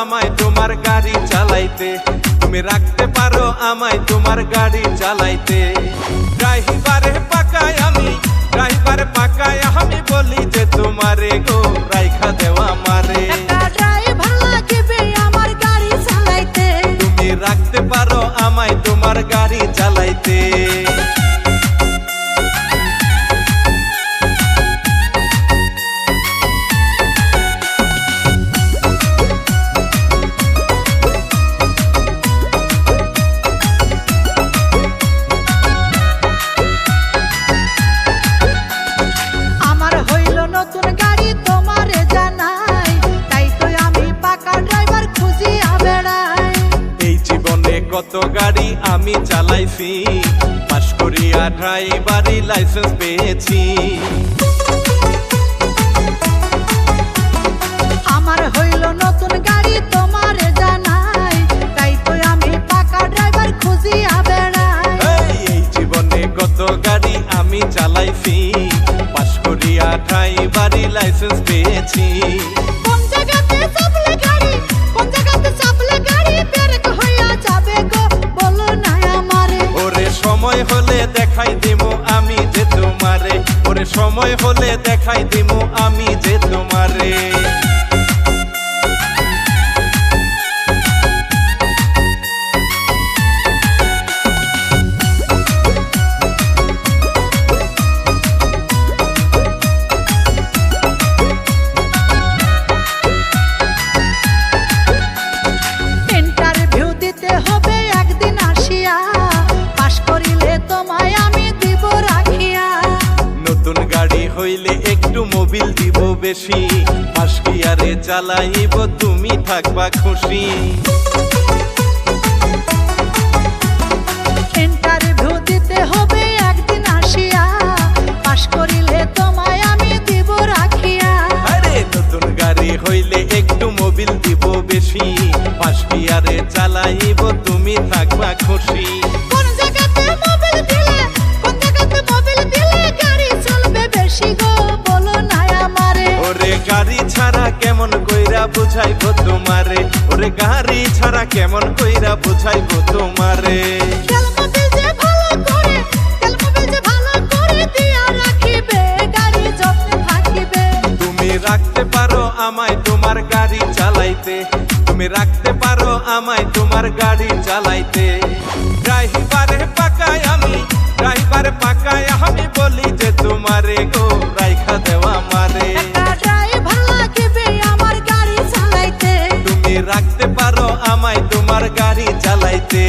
আমায় তোমার গাড়ি চালাইতে। তুমি রাখতে পারো আমায় তোমার গাড়ি চালাইতে। ড্রাইভারে পাকায় আমি ড্রাইভারে পাকায় আমি বলি যে তোমারে গো রাইখা দেওয়া মারে রাখতে পারো আমায় তোমার গাড়ি চালাইতে। কত গাড়ি আমি চালাইছি? পাশ করিয়া ড্রাইভারি লাইসেন্স পেয়েছি। আমার হইল নতুন গাড়ি তোমারে জানাই। তাই তো আমি পাকা ড্রাইভার খুঁজিয়া বেড়াই। এই এই জীবনে কত গাড়ি আমি চালাইছি। পাশ করিয়া ড্রাইভারি লাইসেন্স পেয়েছি। আমি যে তোমারে ওরে সময় হলে দেখাই দিমু আমি যে তোমারে। হইলে একটু মোবিল দিব বেশি। গিয়ারে চালাইব তুমি থাকবা খুশি। ইন্টারভিউ দিতে হবে একদিন আসিয়া। পাশ করিলে তোমায় আমি দিব রাখিয়া। আরে নতুন গাড়ি হইলে একটু মোবিল দিব বেশি। পাশ চালাইব তুমি থাকবা খুশি। গাড়ি ছাড়া কেমন কইরা বুঝাইবো তোমারে? ওরে গাড়ি ছাড়া কেমন কইরা বুঝাইবো তোমারে? রাখতে পারো আমায় তোমার গাড়ি চালাইতে। তুমি রাখতে পারো আমায় তোমার গাড়ি চালাইতে। ড্রাইভারে পাকায় আমি আমায় তোমার গাড়ি চালাইতে।